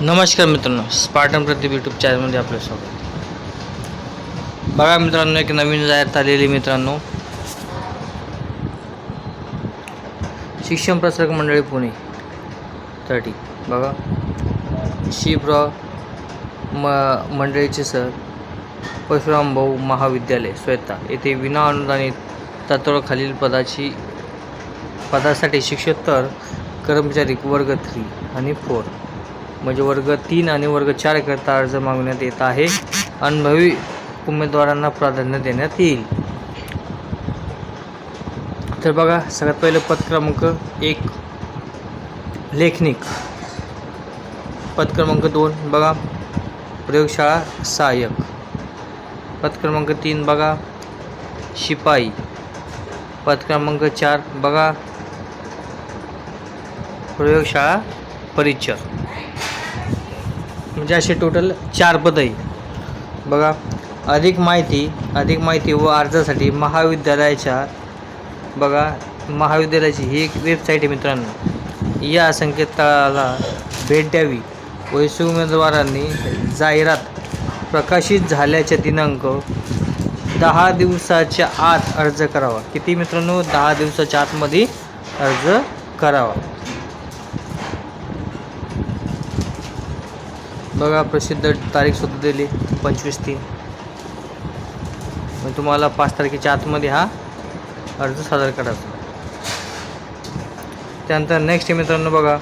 नमस्कार मित्रांनो Spartan Pradeep YouTube चॅनलमध्ये आपलं स्वागत. बघा मित्रांनो एक नवीन जाहिरात आलेली मित्रांनो. शिक्षण प्रसारक मंडळी पुणे साठी बघा. शिवराव म मंडळीचे सर परशुराम भाऊ महाविद्यालय स्वतः येथे विना अनुदानित तत्वाखालील पदाची पदासाठी शिक्षोत्तर कर्मचारी वर्ग थ्री आणि फोर म्हणजे वर्ग तीन आणि वर्ग चार करता अर्ज मागवण्यात येत आहे. अनुभवी उमेदवारांना प्राधान्य देण्यात येईल. तर बघा सगळ्यात पहिलं पद क्रमांक एक लेखनिक. पद क्रमांक दोन बघा प्रयोगशाळा सहाय्यक. पद क्रमांक तीन बघा शिपाई. पद क्रमांक चार बघा प्रयोगशाळा परिचर म्हणजे असे टोटल चार पद आहे बघा अधिक माहिती अधिक माहिती व अर्जासाठी महाविद्यालयाच्या बघा महाविद्यालयाची ही एक वेबसाईट आहे मित्रांनो. या संकेतस्थळाला भेट द्यावी वैसे उमेदवारांनी जाहिरात प्रकाशित झाल्याच्या दिनांक दहा दिवसाच्या आत अर्ज करावा. किती मित्रांनो? दहा दिवसाच्या आतमध्ये अर्ज करावा. बघा प्रसिद्ध तारीखसुद्धा दिली पंचवीस तीन. मग तुम्हाला पाच तारखेच्या आतमध्ये हा अर्ज सादर करायचा. त्यानंतर नेक्स्ट मित्रांनो बघा.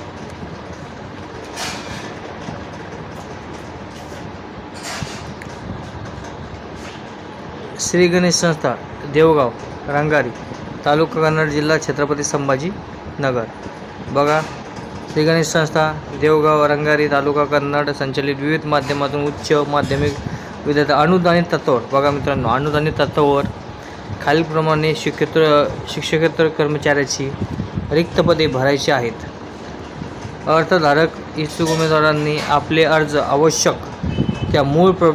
श्री गणेश संस्था देवगाव रंगारी तालुका कन्नड जिल्हा छत्रपती संभाजी नगर बघा श्री गणेश संस्था देवगाव रंगारी तालुका कन्नड संचलित विविध माध्यमातून उच्च माध्यमिक विद्यार्थी अनुदानित तत्वावर बघा मित्रांनो अनुदानित तत्वावर खालीलप्रमाणे शिक्षेत्र शिक्षकेतर कर्मचाऱ्याची रिक्त पदे भरायची आहेत. अर्थधारक इच्छुक उमेदवारांनी आपले अर्ज आवश्यक त्या मूळ प्र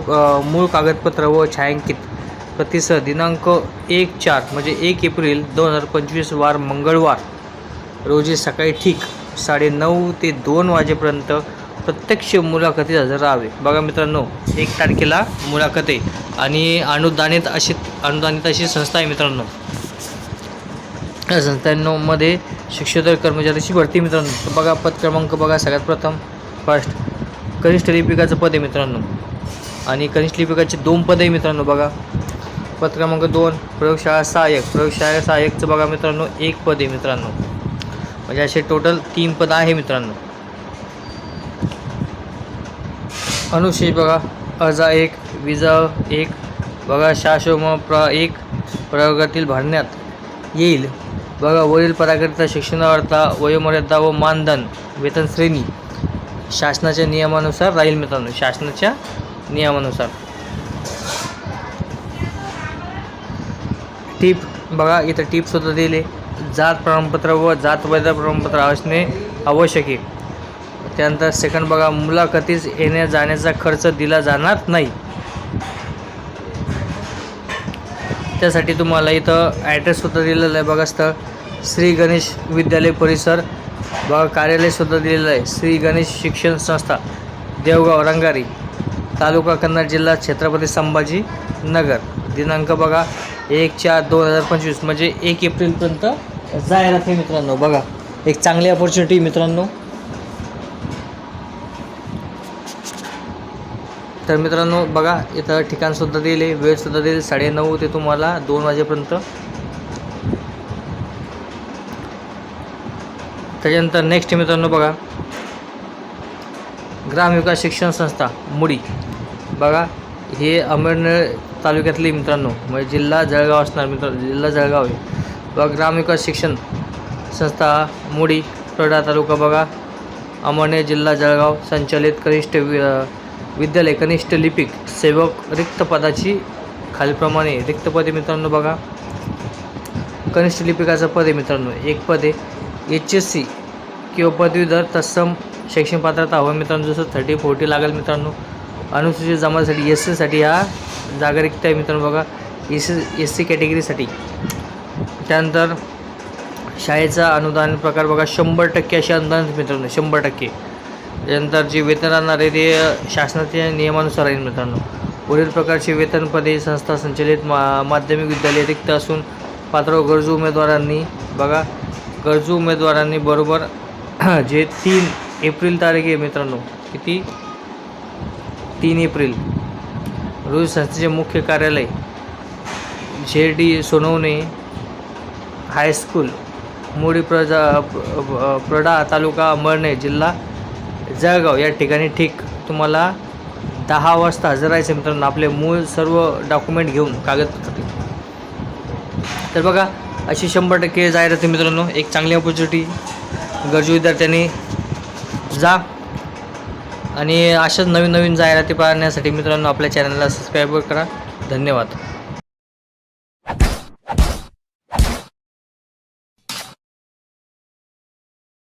मूळ कागदपत्र व छायांकित प्रतिसह दिनांक एक चार म्हणजे एक एप्रिल दोन हजार पंचवीस वार मंगळवार रोजी सकाळी ठीक साडेनऊ ते दोन वाजेपर्यंत प्रत्यक्ष मुलाखतीत हजर राहावे. बघा मित्रांनो एक तारखेला मुलाखत आहे. आणि अनुदानित अशी अनुदानित अशी संस्था आहे मित्रांनो. या संस्थांमध्ये शिक्षोत्तर कर्मचाऱ्याची भरती मित्रांनो. बघा पद क्रमांक बघा सगळ्यात प्रथम फर्स्ट कनिष्ठ लिपिकाचं पद आहे मित्रांनो. आणि कनिष्ठ लिपिकाचे दोन पद आहे मित्रांनो बघा. पद क्रमांक दोन प्रयोगशाळा सहाय्यक. प्रयोगशाळा सहाय्यकचं बघा मित्रांनो एक पद आहे मित्रांनो. म्हणजे असे टोटल तीन पद आहे मित्रांनो. अनुशेष बघा अर्जा एक विजा एक बघा शाशोम प्र एक प्रयोगातील भरण्यात येईल. बघा वरील पदाकरिता शिक्षणावरता वयोमर्यादा व मानधन वेतन श्रेणी शासनाच्या नियमानुसार राहील मित्रांनो शासनाच्या नियमानुसार. टीप बघा इथं टीपसुद्धा दिले. जात प्रमाणपत्र व जात वैध प्रमाणपत्र असणे आवश्यक आहे. त्यानंतर सेकंड बघा मुलाखतीस येण्या जाण्याचा खर्च दिला जाणार नाही. त्यासाठी तुम्हाला इथं ॲड्रेससुद्धा दिलेला आहे बघा स्थळ. श्री गणेश विद्यालय परिसर. बघा कार्यालयसुद्धा दिलेलं आहे. श्री गणेश शिक्षण संस्था देवगाव रंगारी. तालुका कन्नड जिल्हा छत्रपती संभाजी नगर. दिनांक बघा एक चार दोन हजार पंचवीस म्हणजे एक एप्रिलपर्यंत जाहिरात आहे मित्रांनो बघा. एक चांगली अपॉर्च्युनिटी मित्रांनो. तर मित्रांनो बघा इथं ठिकाणसुद्धा दिले वेळसुद्धा दिली साडेनऊ ते तुम्हाला दोन वाजेपर्यंत. त्याच्यानंतर नेक्स्ट मित्रांनो बघा. ग्रामविकास शिक्षण संस्था मुडी. बघा हे अमरनेर तालुक्यातली मित्रांनो म्हणजे जिल्हा जळगाव असणार मित्र जिल्हा जळगाव आहे. ग्राम ग्रामविकास शिक्षण संस्था मुडी प्रडा तालुका बघा. अमळनेर जिल्हा जळगाव संचालित कनिष्ठ वि विद्यालय कनिष्ठ लिपिक सेवक रिक्त पदाची खालीलप्रमाणे रिक्त पदे मित्रांनो बघा. कनिष्ठ लिपिकाचं पद आहे मित्रांनो एक पद. आहे एच एस सी किंवा पदवीधर तत्सम शैक्षणिक पात्रता हवं मित्रांनो जसं थर्टी फोर्टी लागेल मित्रांनो. अनुसूचित जमातीसाठी एस सीसाठी हा जागा रिक्त आहे मित्रांनो बघा. एस एस सी कॅटेगरीसाठी त्यानंतर शाळेचा अनुदान प्रकार बघा शंभर टक्के असे अनुदान मित्रांनो शंभर टक्के. त्यानंतर जे वेतन राहणार आहे ते शासनाच्या नियमानुसार आहे मित्रांनो. पुढील प्रकारचे वेतनपदे संस्था संचलित मा माध्यमिक विद्यालय रिक्त असून पात्र गरजू उमेदवारांनी बघा गरजू उमेदवारांनी बरोबर जे तीन एप्रिल तारीख आहे मित्रांनो किती? तीन एप्रिल. रोज संस्थेचे मुख्य कार्यालय झेड डी सोनवणे हायस्कूल मुळी प्रजा प्रडा तालुका मळणे जिल्हा जळगाव. या ठिकाणी ठीक तुम्हाला दहा वाजता हजर राहायचं मित्रांनो. आपले मूळ सर्व डॉक्युमेंट घेऊन कागदपत्र तर बघा अशी शंभर टक्के जाहिरात मित्रांनो. एक चांगली ऑपॉर्च्युनिटी गरजू विद्यार्थ्यांनी जा. आणि अशाच नवीन नवीन जाहिराती पाहण्यासाठी मित्रांनो आपल्या चॅनलला सबस्क्राईब करा. धन्यवाद.